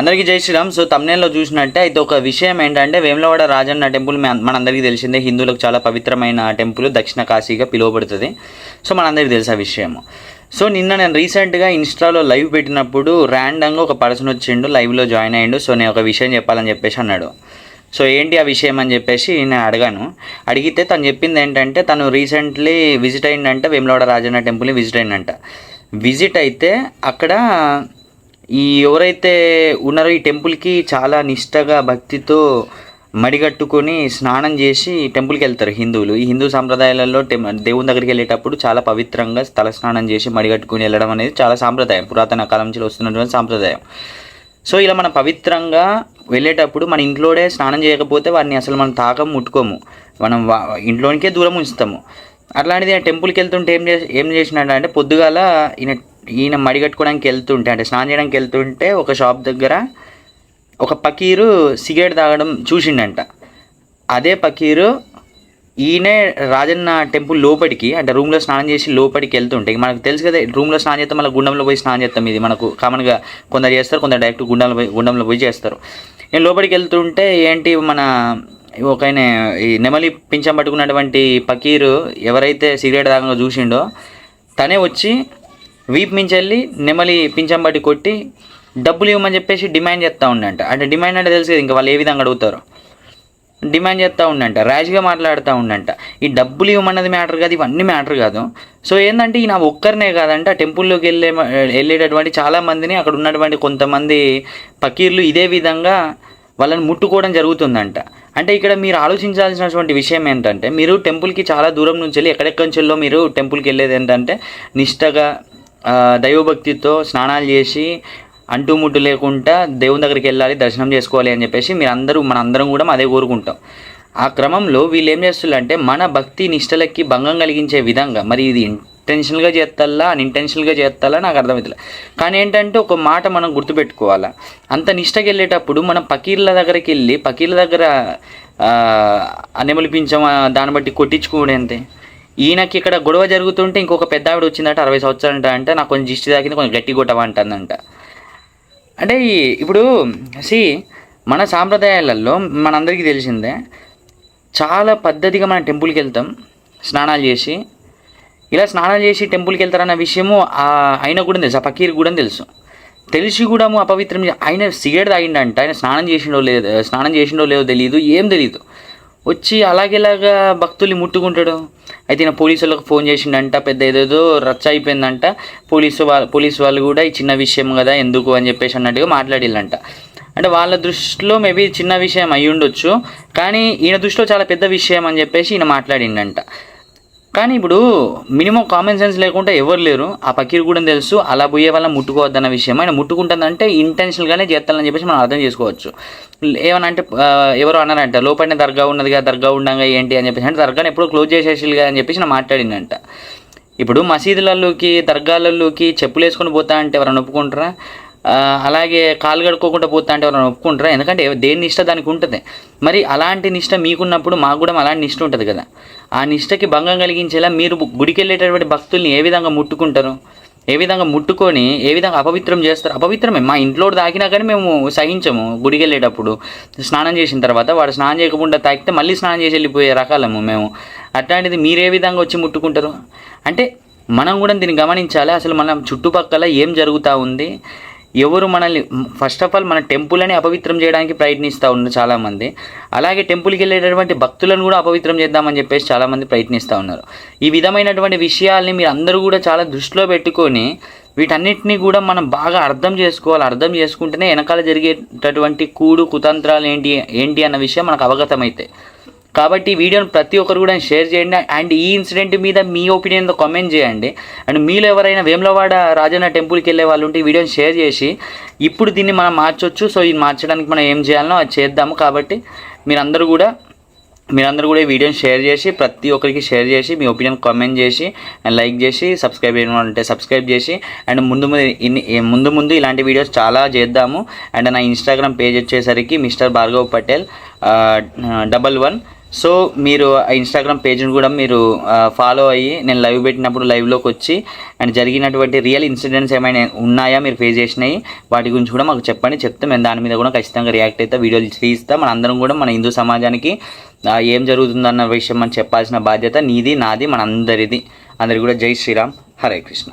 అందరికీ జై శ్రీరామ్. సో తమ్నేల్లో చూసినట్టే అయితే ఒక విషయం ఏంటంటే వేములవాడ రాజన్న టెంపుల్ మన మనందరికీ తెలిసిందే హిందువులకు చాలా పవిత్రమైన టెంపుల్ దక్షిణ కాశీగా పిలువబడుతుంది. సో మనందరికీ తెలుసు ఆ విషయం. సో నిన్న నేను రీసెంట్గా ఇన్స్టాలో లైవ్ పెట్టినప్పుడు ర్యాండంగా ఒక పర్సన్ వచ్చిండు లైవ్లో జాయిన్ అయ్యిండు. సో నేను ఒక విషయం చెప్పాలని చెప్పేసి అన్నాడు. సో ఏంటి ఆ విషయం అని చెప్పేసి నేను అడిగాను. అడిగితే తను చెప్పింది ఏంటంటే తను రీసెంట్లీ విజిట్ అయిందంట వేములవాడ రాజన్న టెంపుల్ని విజిట్ అయిందంట. విజిట్ అయితే అక్కడ ఈ ఎవరైతే ఉన్నారో ఈ టెంపుల్కి చాలా నిష్టగా భక్తితో మడిగట్టుకొని స్నానం చేసి టెంపుల్కి వెళ్తారు హిందువులు. ఈ హిందూ సాంప్రదాయాలలో టెం దేవుని దగ్గరికి వెళ్ళేటప్పుడు చాలా పవిత్రంగా తల స్నానం చేసి మడిగట్టుకుని వెళ్ళడం అనేది చాలా సాంప్రదాయం. పురాతన కాలం నుంచి వస్తున్నటువంటి సాంప్రదాయం. సో ఇలా మనం పవిత్రంగా వెళ్ళేటప్పుడు మన ఇంట్లోనే స్నానం చేయకపోతే వారిని అసలు మనం తాకం ముట్టుకోము. మనం వా- ఇంట్లోనికే దూరం ఉంచుతాము. అట్లాంటిది ఆ టెంపుల్కి వెళ్తుంటే ఏం చేసి ఏం చేసినాడు అంటే పొద్దుగాల ఈయన ఈయన మడిగట్టుకోవడానికి వెళ్తుంటే అంటే స్నానం చేయడానికి వెళ్తుంటే ఒక షాప్ దగ్గర ఒక పకీరు సిగరెట్ తాగడం చూసిండంట. అదే పకీరు ఈయనే రాజన్న టెంపుల్ లోపలికి అంటే రూమ్లో స్నానం చేసి లోపలికి వెళ్తుంటే మనకు తెలుసు కదా రూమ్లో స్నానం చేస్తే మళ్ళీ గుండంలో పోయి స్నానం చేస్తాం ఇది మనకు కామన్గా కొందరు చేస్తారు కొందరు డైరెక్ట్ గుండంలో పోయి గుండంలో పోయి చేస్తారు. నేను లోపలికి వెళ్తుంటే ఏంటి మన ఒక ఆయన ఈ నెమలి పింఛం పట్టుకున్నటువంటి పకీరు ఎవరైతే సిగరెట్ దాకా చూసిండో తనే వచ్చి వీప్ మించెళ్ళి నెమలి పింఛంబట్టి కొట్టి డబ్బులు ఇవ్వమని చెప్పేసి డిమాండ్ చేస్తూ ఉండంట. అంటే డిమాండ్ అంటే తెలుసు కదా ఇంకా వాళ్ళు ఏ విధంగా అడుగుతారు. డిమాండ్ చేస్తూ ఉండంట. ర్యాష్గా మాట్లాడుతూ ఉండంట. ఈ డబ్బులు ఇవ్వమన్నది మ్యాటర్ కాదు ఇవన్నీ మ్యాటర్ కాదు. సో ఏంటంటే ఈయన ఒక్కరినే కాదంట టెంపుల్లోకి వెళ్ళే వెళ్ళేటటువంటి చాలామందిని అక్కడ ఉన్నటువంటి కొంతమంది పకీర్లు ఇదే విధంగా వాళ్ళని ముట్టుకోవడం జరుగుతుందంట. అంటే ఇక్కడ మీరు ఆలోచించాల్సినటువంటి విషయం ఏంటంటే మీరు టెంపుల్కి చాలా దూరం నుంచి వెళ్ళి ఎక్కడెక్కడి నుంచెల్లో మీరు టెంపుల్కి వెళ్ళేది ఏంటంటే నిష్టగా దైవభక్తితో స్నానాలు చేసి అంటుముట్టు లేకుండా దేవుని దగ్గరికి వెళ్ళాలి దర్శనం చేసుకోవాలి అని చెప్పేసి మీరు అందరూ మన అందరం కూడా అదే కోరుకుంటాం. ఆ క్రమంలో వీళ్ళు ఏం చేస్తున్నారంటే మన భక్తి నిష్టలకి భంగం కలిగించే విధంగా మరి ఇది ఇంటెన్షనల్గా చేస్తాలా అన్ఇంటెన్షనల్గా చేస్తాలా నాకు అర్థమవుతుంది కానీ ఏంటంటే ఒక మాట మనం గుర్తుపెట్టుకోవాలా? అంత నిష్టకి వెళ్ళేటప్పుడు మనం పకీర్ల దగ్గరికి వెళ్ళి పకీర్ల దగ్గర అనెమలి దాన్ని బట్టి కొట్టించుకోవడం అంతే ఈయనకి ఇక్కడ గొడవ జరుగుతుంటే ఇంకొక పెద్ద ఆవిడ వచ్చిందంట అరవై సంవత్సరాలంట అంటే. నాకు కొంచెం దిష్టి తాకింది కొంచెం గట్టి కొట్టవా అంటుందంట అంటే ఇప్పుడు సి మన సాంప్రదాయాలలో మనందరికీ తెలిసిందే చాలా పద్ధతిగా మనం టెంపుల్కి వెళ్తాం స్నానాలు చేసి. ఇలా స్నానాలు చేసి టెంపుల్కి వెళ్తారన్న విషయము ఆయన కూడా తెలుసు ఆ పకీర్ కూడా తెలుసు. తెలిసి కూడా అపవిత్రం ఆయన సిగరెట్ తాగిండంట ఆయన స్నానం చేసిండో లేదు స్నానం చేసిండో లేదో తెలియదు ఏం తెలియదు వచ్చి అలాగేలాగా భక్తుల్ని ముట్టుకుంటాడు. అయితే నా పోలీసు వాళ్ళకి ఫోన్ చేసిండంట పెద్ద ఏదేదో రచ్చ అయిపోయిందంట. పోలీసు వాళ్ళ పోలీసు వాళ్ళు కూడా ఈ చిన్న విషయం కదా ఎందుకు అని చెప్పేసి అన్నట్టుగా మాట్లాడిల్లంట. అంటే వాళ్ళ దృష్టిలో మేబీ చిన్న విషయం అయి ఉండొచ్చు కానీ ఈయన దృష్టిలో చాలా పెద్ద విషయం అని చెప్పేసి ఈయన మాట్లాడిండంట. కానీ ఇప్పుడు మినిమం కామన్ సెన్స్ లేకుండా ఎవరు లేరు. ఆ పకీర్ కూడా తెలుసు? అలా పోయే వల్ల ముట్టుకోవద్దన్న విషయం. ఆయన ముట్టుకుంటుందంటే ఇంటెన్షనల్గానే చేస్తానని చెప్పేసి మనం అర్థం చేసుకోవచ్చు. ఏమన్నా అంటే ఎవరు ఎవరో అన్నారంట లోపలనే దర్గా ఉన్నదిగా దర్గా ఉండగా ఏంటి అని చెప్పేసి. అంటే దర్గాని ఎప్పుడు క్లోజ్ చేసేసిగా అని చెప్పేసి నేను మాట్లాడిందంట ఇప్పుడు మసీదులలోకి దర్గాలలోకి చెప్పులు వేసుకొని పోతా అంటే ఎవరైనా ఒప్పుకుంటారా? అలాగే కాలు కడుక్కోకుండా పోతా అంటే ఎవరైనా ఒప్పుకుంటారా? ఎందుకంటే దేని నిష్ట దానికి ఉంటుంది. మరి అలాంటి నిష్ట మీకున్నప్పుడు మాకు కూడా అలాంటి నిష్ట ఉంటుంది కదా. ఆ నిష్టకి భంగం కలిగించేలా మీరు గుడికి వెళ్ళేటటువంటి భక్తుల్ని ఏ విధంగా ముట్టుకుంటారు? ఏ విధంగా ముట్టుకొని ఏ విధంగా అపవిత్రం చేస్తారు? అపవిత్రమే. మా ఇంట్లో తాకినా కానీ మేము సహించము గుడికి వెళ్ళేటప్పుడు స్నానం చేసిన తర్వాత వాడు స్నానం చేయకుండా తాకితే మళ్ళీ స్నానం చేసి వెళ్ళిపోయే రకాలము మేము. అట్లాంటిది మీరు ఏ విధంగా వచ్చి ముట్టుకుంటారు? అంటే మనం కూడా దీన్ని గమనించాలి. అసలు మనం చుట్టుపక్కల ఏం జరుగుతూ ఉంది? ఎవరు మనల్ని ఫస్ట్ ఆఫ్ ఆల్ మన టెంపుల్ని అపవిత్రం చేయడానికి ప్రయత్నిస్తూ ఉన్నారు చాలామంది. అలాగే టెంపుల్కి వెళ్ళేటటువంటి భక్తులను కూడా అపవిత్రం చేద్దామని చెప్పేసి చాలామంది ప్రయత్నిస్తూ ఉన్నారు. ఈ విధమైనటువంటి విషయాల్ని మీరు అందరూ కూడా చాలా దృష్టిలో పెట్టుకొని వీటన్నిటిని కూడా మనం బాగా అర్థం చేసుకోవాలి. అర్థం చేసుకుంటేనే వెనకాల జరిగేటటువంటి కూడు కుతంత్రాలు ఏంటి ఏంటి అన్న విషయం మనకు అవగతమవుతాయి కాబట్టి ఈ వీడియోని ప్రతి ఒక్కరు కూడా షేర్ చేయండి. అండ్ ఈ ఇన్సిడెంట్ మీద మీ ఒపీనియన్తో కామెంట్ చేయండి. అండ్ మీలో ఎవరైనా వేములవాడ రాజన్న టెంపుల్కి వెళ్ళే వాళ్ళు ఉంటే ఈ వీడియోని షేర్ చేసి ఇప్పుడు దీన్ని మనం మార్చొచ్చు. సో ఇది మార్చడానికి మనం ఏం చేయాలనో అది చేద్దాము. కాబట్టి మీరందరూ కూడా మీరందరూ కూడా ఈ వీడియోని షేర్ చేసి ప్రతి ఒక్కరికి షేర్ చేసి మీ ఒపీనియన్ కామెంట్ చేసి అండ్ లైక్ చేసి సబ్స్క్రైబ్ చేయడం సబ్స్క్రైబ్ చేసి అండ్ ముందు ముందు ఇన్ని ముందు ముందు ఇలాంటి వీడియోస్ చాలా చేద్దాము. అండ్ నా ఇన్స్టాగ్రామ్ పేజ్ వచ్చేసరికి mister Bhargav Patel double one so మీరు ఇన్స్టాగ్రామ్ పేజ్ని కూడా మీరు ఫాలో అయ్యి నేను లైవ్ పెట్టినప్పుడు లైవ్లోకి వచ్చి అండ్ జరిగినటువంటి రియల్ ఇన్సిడెంట్స్ ఏమైనా ఉన్నాయా మీరు ఫేస్ చేసినాయి వాటి గురించి కూడా మాకు చెప్పండి. చెప్తే మేము దాని మీద కూడా ఖచ్చితంగా రియాక్ట్ అయితే వీడియోలు తీస్తాం. మన అందరం కూడా మన హిందూ సమాజానికి ఏం జరుగుతుందన్న విషయం మనం చెప్పాల్సిన బాధ్యత నీది నాది మన అందరిది అందరి కూడా జై శ్రీరామ్. హరే కృష్ణ.